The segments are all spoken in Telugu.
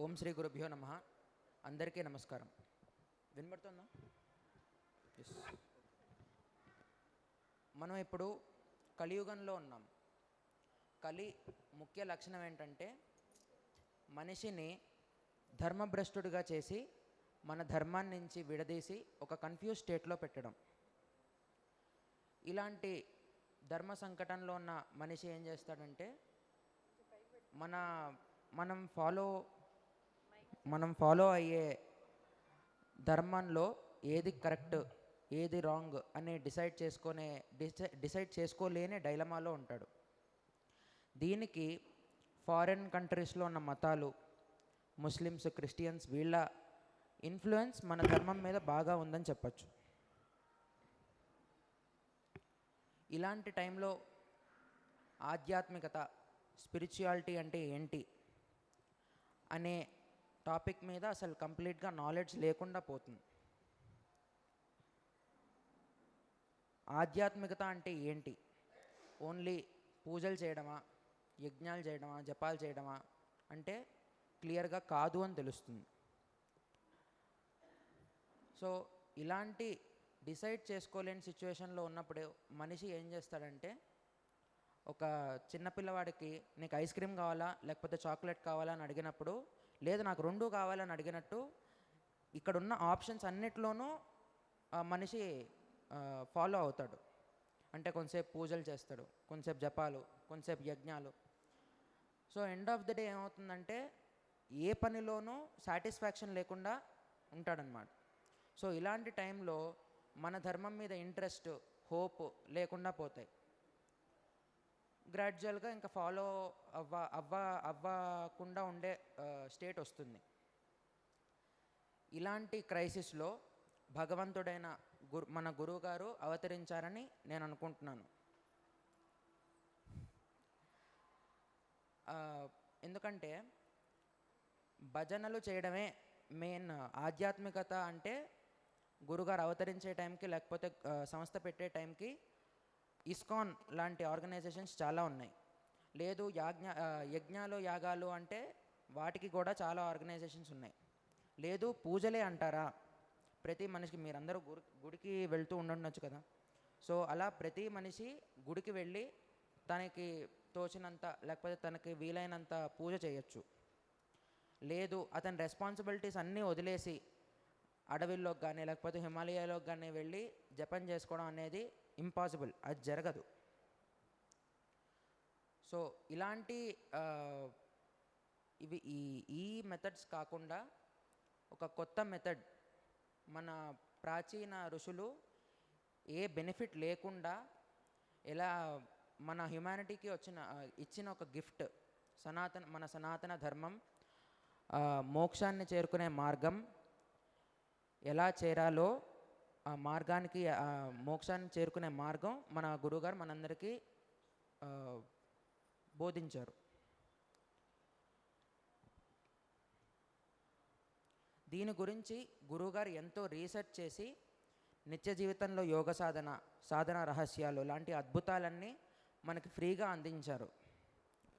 ఓం శ్రీ గురుభ్యో నమ. అందరికీ నమస్కారం. వినబడుతుందా? ఎస్ మనం ఇప్పుడు కలియుగంలో ఉన్నాం. కలి ముఖ్య లక్షణం ఏంటంటే మనిషిని ధర్మభ్రష్టుడిగా చేసి మన ధర్మాన్ని నుంచి విడదీసి ఒక కన్ఫ్యూజ్ స్టేట్లో పెట్టడం. ఇలాంటి ధర్మ సంకటంలో ఉన్న మనిషి ఏం చేస్తాడంటే మన మనం ఫాలో మనం ఫాలో అయ్యే ధర్మంలో ఏది కరెక్ట్ ఏది రాంగ్ అని డిసైడ్ చేసుకునే డిసై డిసైడ్ చేసుకోలేని డైలమాలో ఉంటాడు. దీనికి ఫారిన్ కంట్రీస్లో ఉన్న మతాలు ముస్లిమ్స్ క్రిస్టియన్స్ వీళ్ళ ఇన్ఫ్లుయెన్స్ మన ధర్మం మీద బాగా ఉందని చెప్పచ్చు. ఇలాంటి టైంలో ఆధ్యాత్మికత స్పిరిచువాలిటీ అంటే ఏంటి? అనే టాపిక్ మీద అసలు కంప్లీట్గా నాలెడ్జ్ లేకుండా పోతుంది. ఆధ్యాత్మికత అంటే ఏంటి? ఓన్లీ పూజలు చేయడమా? యజ్ఞాలు చేయడమా? జపాలు చేయడమా? అంటే క్లియర్గా కాదు అని తెలుస్తుంది. సో ఇలాంటి డిసైడ్ చేసుకోలేని సిచ్యువేషన్లో ఉన్నప్పుడు మనిషి ఏం చేస్తాడంటే ఒక చిన్న పిల్లవాడికి నీకు ఐస్ క్రీమ్ కావాలా? లేకపోతే చాక్లెట్ కావాలా అని అడిగినప్పుడు లేదు నాకు రెండు కావాలని అడిగినట్టు ఇక్కడున్న ఆప్షన్స్ అన్నిట్లోనూ మనిషి ఫాలో అవుతాడు. అంటే కొంతసేపు పూజలు చేస్తాడు కొంతసేపు జపాలు కొంతసేపు యజ్ఞాలు. So end of the day ఏమవుతుందంటే ఏ పనిలోనూ సాటిస్ఫాక్షన్ లేకుండా ఉంటాడనమాట సో ఇలాంటి టైంలో మన ధర్మం మీద ఇంట్రెస్ట్ హోప్ లేకుండా పోతాయి. గ్రాడ్యువల్గా ఇంకా ఫాలో అవ్వ అవ్వ అవ్వకుండా ఉండే స్టేట్ వస్తుంది. ఇలాంటి క్రైసిస్లో భగవంతుడైన గురు మన గురువు గారు అవతరించారని నేను అనుకుంటున్నాను. ఎందుకంటే భజనలు చేయడమే మెయిన్ ఆధ్యాత్మికత అంటే గురుగారు అవతరించే టైంకి లేకపోతే సంస్థ పెట్టే టైంకి ఇస్కాన్ లాంటి ఆర్గనైజేషన్స్ చాలా ఉన్నాయి. లేదు యాజ్ఞ యజ్ఞాలు యాగాలు అంటే వాటికి కూడా చాలా ఆర్గనైజేషన్స్ ఉన్నాయి. లేదు పూజలే అంటారా? ప్రతి మనిషికి మీరందరూ గుడి గుడికి వెళ్తూ ఉండొచ్చు కదా. సో అలా ప్రతి మనిషి గుడికి వెళ్ళి తనకి తోచినంత లేకపోతే తనకి వీలైనంత పూజ చేయొచ్చు. లేదు అతని రెస్పాన్సిబిలిటీస్ అన్నీ వదిలేసి అడవిల్లోకి కానీ లేకపోతే హిమాలయాలోకి కానీ వెళ్ళి జపం చేసుకోవడం అనేది ఇంపాసిబుల్ అది జరగదు. సో ఇలాంటి ఇవి ఈ ఈ మెథడ్స్ కాకుండా ఒక కొత్త మెథడ్ మన ప్రాచీన ఋషులు ఏ బెనిఫిట్ లేకుండా ఎలా మన హ్యుమానిటీకి వచ్చిన ఇచ్చిన ఒక గిఫ్ట్ సనాతన మన సనాతన ధర్మం మోక్షాన్ని చేరుకునే మార్గం ఎలా చేరాలో ఆ మార్గానికి ఆ మోక్షాన్ని చేరుకునే మార్గం మన గురువుగారు మనందరికీ బోధించారు. దీని గురించి గురువుగారు ఎంతో రీసెర్చ్ చేసి నిత్య జీవితంలో యోగ సాధన సాధన రహస్యాలు లాంటి అద్భుతాలన్నీ మనకి ఫ్రీగా అందించారు.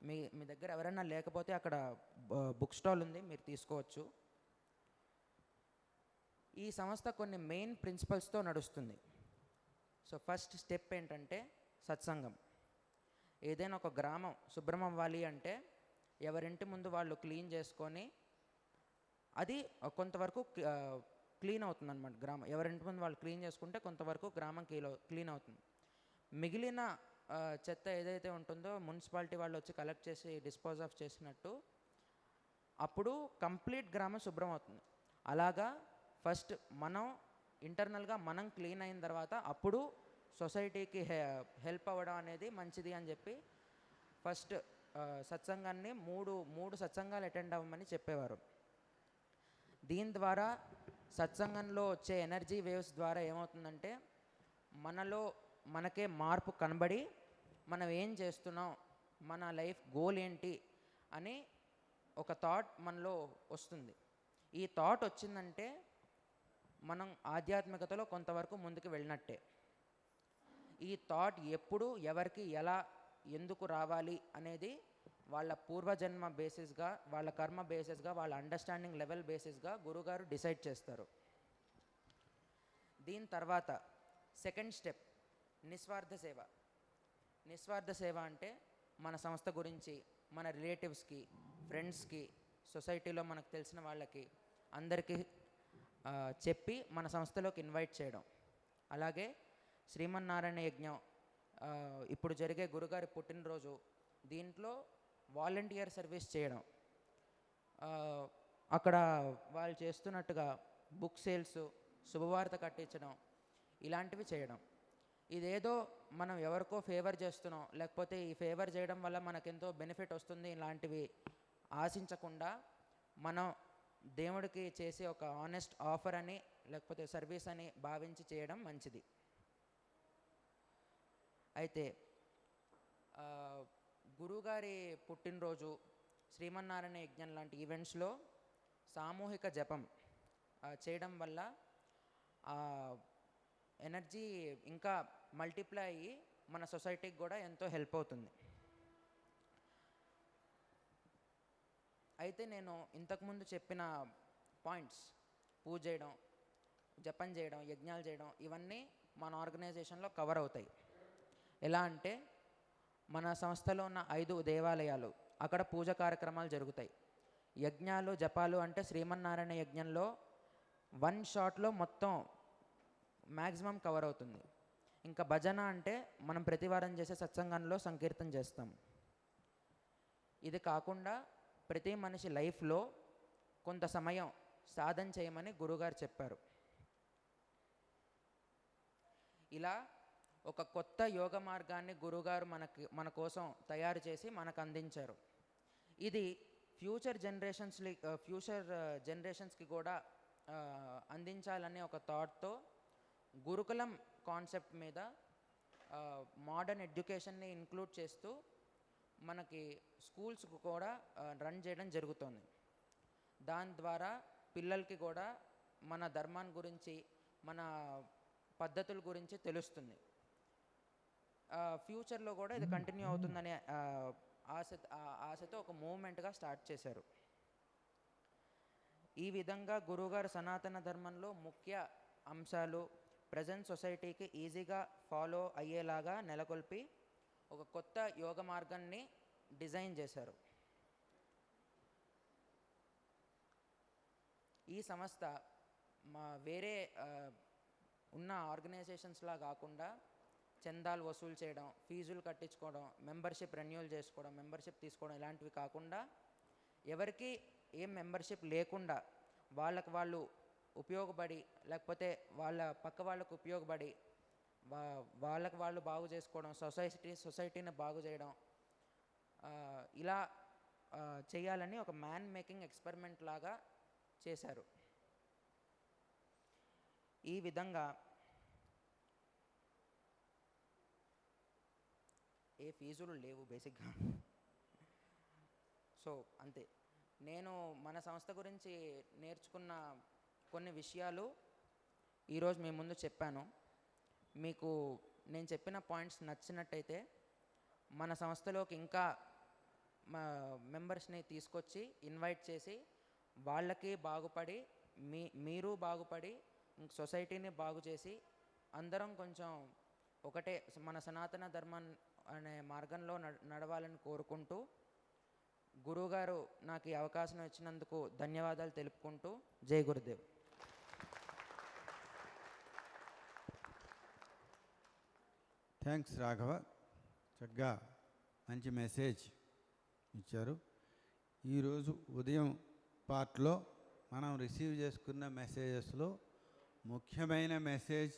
మీ మీ దగ్గర ఎవరైనా లేకపోతే అక్కడ బుక్ స్టాల్ ఉంది మీరు తీసుకోవచ్చు. ఈ సంస్థ కొన్ని మెయిన్ ప్రిన్సిపల్స్తో నడుస్తుంది. సో ఫస్ట్ స్టెప్ ఏంటంటే సత్సంగం. ఏదైనా ఒక గ్రామం శుభ్రం అవ్వాలి అంటే ఎవరింటి ముందు వాళ్ళు క్లీన్ చేసుకొని అది కొంతవరకు క్లీన్ అవుతుంది అనమాట గ్రామం. ఎవరింటి ముందు వాళ్ళు క్లీన్ చేసుకుంటే కొంతవరకు గ్రామం క్లీన్ క్లీన్ అవుతుంది. మిగిలిన చెత్త ఏదైతే ఉంటుందో మున్సిపాలిటీ వాళ్ళు వచ్చి కలెక్ట్ చేసి డిస్పోజ్ ఆఫ్ చేసినట్టు అప్పుడు కంప్లీట్ గ్రామం శుభ్రం అవుతుంది. అలాగా ఫస్ట్ మనం ఇంటర్నల్గా మనం క్లీన్ అయిన తర్వాత అప్పుడు సొసైటీకి హె హెల్ప్ అవ్వడం అనేది మంచిది అని చెప్పి ఫస్ట్ సత్సంగాన్ని మూడు మూడు సత్సంగాలు అటెండ్ అవ్వమని చెప్పేవారు. దీని ద్వారా సత్సంగంలో వచ్చే ఎనర్జీ వేవ్స్ ద్వారా ఏమవుతుందంటే మనలో మనకే మార్పు కనబడి మనం ఏం చేస్తున్నాం మన లైఫ్ గోల్ ఏంటి అని ఒక థాట్ మనలో వస్తుంది. ఈ థాట్ వచ్చిందంటే మనం ఆధ్యాత్మికతలో కొంతవరకు ముందుకు వెళ్ళినట్టే. ఈ థాట్ ఎప్పుడు ఎవరికి ఎలా ఎందుకు రావాలి అనేది వాళ్ళ పూర్వజన్మ బేసిస్గా వాళ్ళ కర్మ బేసిస్గా వాళ్ళ అండర్స్టాండింగ్ లెవెల్ బేసిస్గా గురుగారు డిసైడ్ చేస్తారు. దీని తర్వాత సెకండ్ స్టెప్ నిస్వార్థ సేవ. నిస్వార్థ సేవ అంటే మన సంస్థ గురించి మన రిలేటివ్స్కి ఫ్రెండ్స్కి సొసైటీలో మనకు తెలిసిన వాళ్ళకి అందరికీ చెప్పి మన సంస్థలోకి ఇన్వైట్ చేయడం. అలాగే శ్రీమన్నారాయణ యజ్ఞం ఇప్పుడు జరిగే గురుగారి పుట్టినరోజు దీంట్లో వాలంటీర్ సర్వీస్ చేయడం. అక్కడ వాళ్ళు చేస్తున్నట్టుగా బుక్ సేల్స్ శుభవార్త కట్టించడం ఇలాంటివి చేయడం. ఇదేదో మనం ఎవరికో ఫేవర్ చేస్తున్నాం లేకపోతే ఈ ఫేవర్ చేయడం వల్ల మనకెంతో బెనిఫిట్ వస్తుంది ఇలాంటివి ఆశించకుండా మనం దేవుడికి చేసే ఒక ఆనెస్ట్ ఆఫర్ అని లేకపోతే సర్వీస్ అని భావించి చేయడం మంచిది. అయితే గురువుగారి గురుగారి పుట్టినరోజు శ్రీమన్నారాయణ యజ్ఞం లాంటి ఈవెంట్స్లో సామూహిక జపం చేయడం వల్ల ఎనర్జీ ఇంకా మల్టిప్లై అయ్యి మన సొసైటీకి కూడా ఎంతో హెల్ప్ అవుతుంది. అయితే నేను ఇంతకుముందు చెప్పిన పాయింట్స్ పూజ చేయడం జపం చేయడం యజ్ఞాలు చేయడం ఇవన్నీ మన ఆర్గనైజేషన్లో కవర్ అవుతాయి. ఎలా అంటే మన సంస్థలో ఉన్న ఐదు దేవాలయాలు అక్కడ పూజ కార్యక్రమాలు జరుగుతాయి. యజ్ఞాలు జపాలు అంటే శ్రీమన్నారాయణ యజ్ఞంలో వన్ షాట్లో మొత్తం మ్యాక్సిమం కవర్ అవుతుంది. ఇంకా భజన అంటే మనం ప్రతివారం చేసే సత్సంగంలో సంకీర్తన చేస్తాం. ఇది కాకుండా ప్రతి మనిషి లైఫ్లో కొంత సమయం సాధన చేయమని గురుగారు చెప్పారు. ఇలా ఒక కొత్త యోగ మార్గాన్ని గురుగారు మనకి మన కోసం తయారు చేసి మనకు అందించారు. ఇది ఫ్యూచర్ జనరేషన్స్ ఫ్యూచర్ జనరేషన్స్కి కూడా అందించాలనే ఒక థాట్తో గురుకులం కాన్సెప్ట్ మీద మోడర్న్ ఎడ్యుకేషన్ని ఇంక్లూడ్ చేస్తూ మనకి స్కూల్స్కు కూడా రన్ చేయడం జరుగుతోంది. దాని ద్వారా పిల్లలకి కూడా మన ధర్మాన్ని గురించి మన పద్ధతుల గురించి తెలుస్తుంది. ఫ్యూచర్లో కూడా ఇది కంటిన్యూ అవుతుందనే ఆశ ఆశతో ఒక మూమెంట్గా స్టార్ట్ చేశారు. ఈ విధంగా గురువుగారు సనాతన ధర్మంలో ముఖ్య అంశాలు ప్రజెంట్ సొసైటీకి ఈజీగా ఫాలో అయ్యేలాగా నెలకొల్పి ఒక కొత్త యోగ మార్గాన్ని డిజైన్ చేశారు. ఈ సంస్థ మా వేరే ఉన్న ఆర్గనైజేషన్స్లా కాకుండా చందాలు వసూలు చేయడం ఫీజులు కట్టించుకోవడం మెంబర్షిప్ రెన్యూల్ చేసుకోవడం మెంబర్షిప్ తీసుకోవడం ఇలాంటివి కాకుండా ఎవరికి ఏం మెంబర్షిప్ లేకుండా వాళ్ళకు వాళ్ళు ఉపయోగపడి లేకపోతే వాళ్ళ పక్క వాళ్ళకు ఉపయోగపడి వా వాళ్ళకి వాళ్ళు బాగు చేసుకోవడం సొసైటీ సొసైటీని బాగు చేయడం ఇలా చేయాలని ఒక మ్యాన్ మేకింగ్ ఎక్స్పెరిమెంట్ లాగా చేశారు. ఈ విధంగా ఏ ఫీజులు లేవు బేసిక్గా. సో అంతే. నేను మన సంస్థ గురించి నేర్చుకున్న కొన్ని విషయాలు ఈరోజు మీ ముందు చెప్పాను. మీకు నేను చెప్పిన పాయింట్స్ నచ్చినట్టయితే మన సంస్థలోకి ఇంకా మా మెంబర్స్ని తీసుకొచ్చి ఇన్వైట్ చేసి వాళ్ళకి బాగుపడి మీ మీరు బాగుపడి సొసైటీని బాగు చేసి అందరం కొంచెం ఒకటే మన సనాతన ధర్మం అనే మార్గంలో నడ- నడవాలని కోరుకుంటూ గురువుగారు నాకు ఈ అవకాశం ఇచ్చినందుకు ధన్యవాదాలు తెలుపుకుంటూ జై గురుదేవ్. థ్యాంక్స్ రాఘవ చక్కగా మంచి మెసేజ్ ఇచ్చారు. ఈరోజు ఉదయం పార్ట్లో మనం రిసీవ్ చేసుకున్న మెసేజెస్లో ముఖ్యమైన మెసేజ్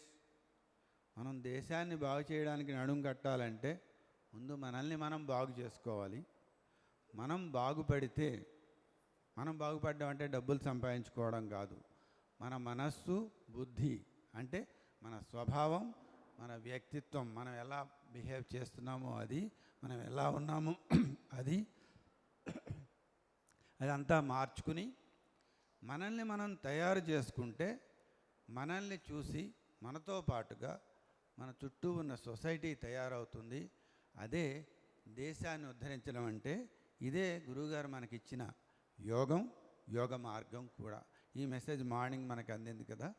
మనం దేశాన్ని బాగు చేయడానికి నడుం కట్టాలంటే ముందు మనల్ని మనం బాగు చేసుకోవాలి. మనం బాగుపడితే మనం బాగుపడడం అంటే డబ్బులు సంపాదించుకోవడం కాదు. మన మనస్సు బుద్ధి అంటే మన స్వభావం మన వ్యక్తిత్వం మనం ఎలా బిహేవ్ చేస్తున్నామో అది మనం ఎలా ఉన్నామో అది అదంతా మార్చుకుని మనల్ని మనం తయారు చేసుకుంటే మనల్ని చూసి మనతో పాటుగా మన చుట్టూ ఉన్న సొసైటీ తయారవుతుంది. అదే దేశాన్ని ఉద్ధరించడం అంటే ఇదే గురువుగారు మనకిచ్చిన యోగం యోగ మార్గం కూడా. ఈ మెసేజ్ మార్నింగ్ మనకు అందింది కదా.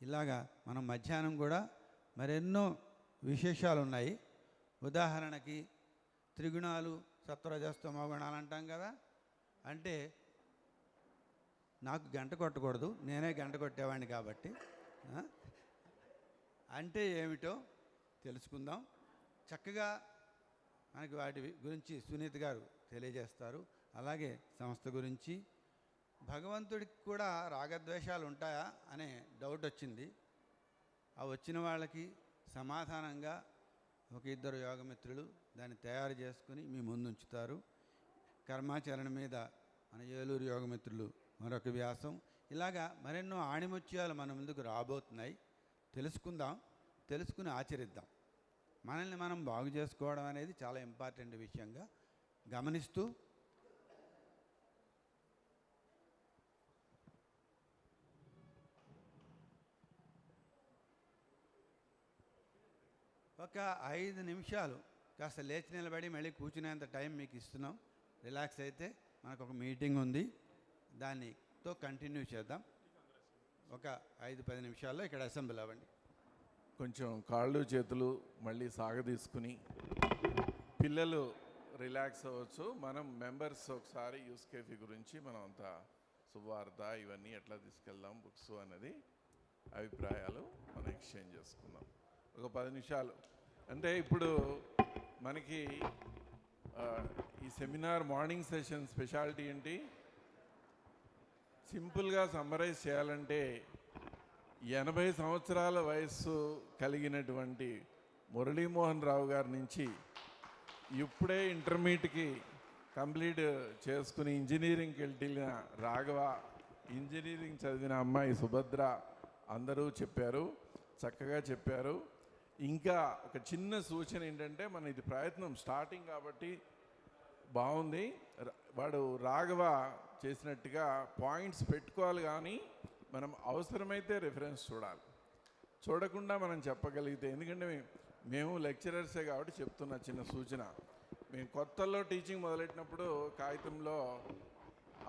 ఇలాగా మనం మధ్యాహ్నం కూడా మరెన్నో విశేషాలు ఉన్నాయి ఉదాహరణకి త్రిగుణాలు సత్వరజస్తమో గుణాలు అంటాం కదా? అంటే నాకు గంట కొట్టకూడదు నేనే గంట కొట్టేవాడిని కాబట్టి. అంటే ఏమిటో తెలుసుకుందాం. చక్కగా మనకి వాటి గురించి సునీత్ గారు తెలియజేస్తారు. అలాగే సంస్థ గురించి. భగవంతుడికి కూడా రాగద్వేషాలు ఉంటాయా అనే డౌట్ వచ్చింది ఆ వచ్చిన వాళ్ళకి సమాధానంగా ఒక ఇద్దరు యోగమిత్రులు దాన్ని తయారు చేసుకుని మీ ముందు ఉంచుతారు కర్మాచరణ మీద మన ఏలూరు యోగమిత్రులు మరొక వ్యాసం. ఇలాగా మరెన్నో ఆణిముత్యాలు మన ముందుకు రాబోతున్నాయి. తెలుసుకుందాం తెలుసుకుని ఆచరిద్దాం. మనల్ని మనం బాగు చేసుకోవడం అనేది చాలా ఇంపార్టెంట్ విషయంగా గమనిస్తూ ఒక ఐదు నిమిషాలు కాస్త లేచి నిలబడి మళ్ళీ కూర్చునేంత టైం మీకు ఇస్తున్నాం. రిలాక్స్ అయితే మనకు ఒక మీటింగ్ ఉంది. దానితో కంటిన్యూ చేద్దాం. ఒక ఐదు పది నిమిషాల్లో ఇక్కడ అసెంబ్లీ అవ్వండి. కొంచెం కాళ్ళు చేతులు మళ్ళీ సాగదీసుకుని పిల్లలు రిలాక్స్ అవ్వచ్చు. మనం మెంబర్స్ ఒకసారి యూస్ కేఫీ గురించి మనం అంతా శుభవార్త ఇవన్నీ ఎట్లా తీసుకెళ్దాం బుక్స్ అనేది అభిప్రాయాలు మనం ఎక్స్చేంజ్ చేసుకుందాం. ఒక పది నిమిషాలు. అంటే ఇప్పుడు మనకి ఈ సెమినార్ మార్నింగ్ సెషన్ స్పెషాలిటీ ఏంటి? సింపుల్గా సమ్మరైజ్ చేయాలంటే ఎనభై సంవత్సరాల వయస్సు కలిగినటువంటి మురళీమోహన్ రావు గారి నుంచి ఇప్పుడే ఇంటర్మీడియట్కి కంప్లీట్ చేసుకుని ఇంజనీరింగ్కి వెళ్ళిన రాఘవ ఇంజనీరింగ్ చదివిన అమ్మాయి సుభద్ర అందరూ చెప్పారు చక్కగా చెప్పారు. ఇంకా ఒక చిన్న సూచన ఏంటంటే మన ఇది ప్రయత్నం స్టార్టింగ్ కాబట్టి బాగుంది. వాడు రాఘవ చేసినట్టుగా పాయింట్స్ పెట్టుకోవాలి కానీ మనం అవసరమైతే రిఫరెన్స్ చూడాలి. చూడకుండా మనం చెప్పగలిగితే ఎందుకంటే మేము లెక్చరర్సే కాబట్టి చెప్తున్న చిన్న సూచన. మేము కొత్తలో టీచింగ్ మొదలెట్టినప్పుడు కాగితంలో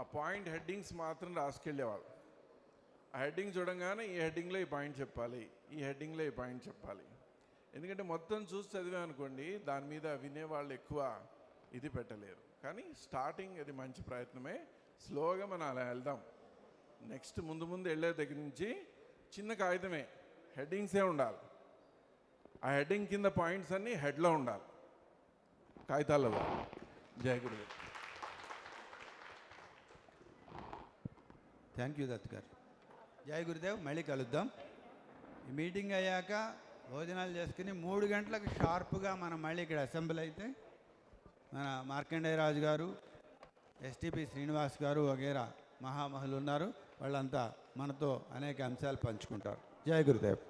ఆ పాయింట్ హెడ్డింగ్స్ మాత్రం రాసుకెళ్ళేవాళ్ళు. ఆ హెడ్డింగ్ చూడంగానే ఈ హెడ్డింగ్లో ఈ పాయింట్ చెప్పాలి ఈ హెడ్డింగ్లో ఈ పాయింట్ చెప్పాలి. ఎందుకంటే మొత్తం చూసి చదివామనుకోండి దాని మీద వినేవాళ్ళు ఎక్కువ ఇది పెట్టలేరు. కానీ స్టార్టింగ్ అది మంచి ప్రయత్నమే. స్లోగా మనం అలా వెళ్దాం. నెక్స్ట్ ముందు ముందు వెళ్ళే దగ్గర నుంచి చిన్న కాగితమే. హెడ్డింగ్సే ఉండాలి. ఆ హెడ్డింగ్ కింద పాయింట్స్ అన్నీ హెడ్లో ఉండాలి. కాగితాల్లో. జయ గురుదేవ్ థ్యాంక్ యూ దత్ గారు జయ గురుదేవ్ మళ్ళీ కలుద్దాం. ఈ మీటింగ్ అయ్యాక భోజనాలు చేసుకుని మూడు గంటలకు షార్ప్గా మనం మళ్ళీ ఇక్కడ అసెంబ్లీ అయితే మన మార్కండేయ రాజు గారు ఎస్టిపి శ్రీనివాస్ గారు వగేరా మహామహులు ఉన్నారు. వాళ్ళంతా మనతో అనేక అంశాలు పంచుకుంటారు. జయ గురుదేవ్.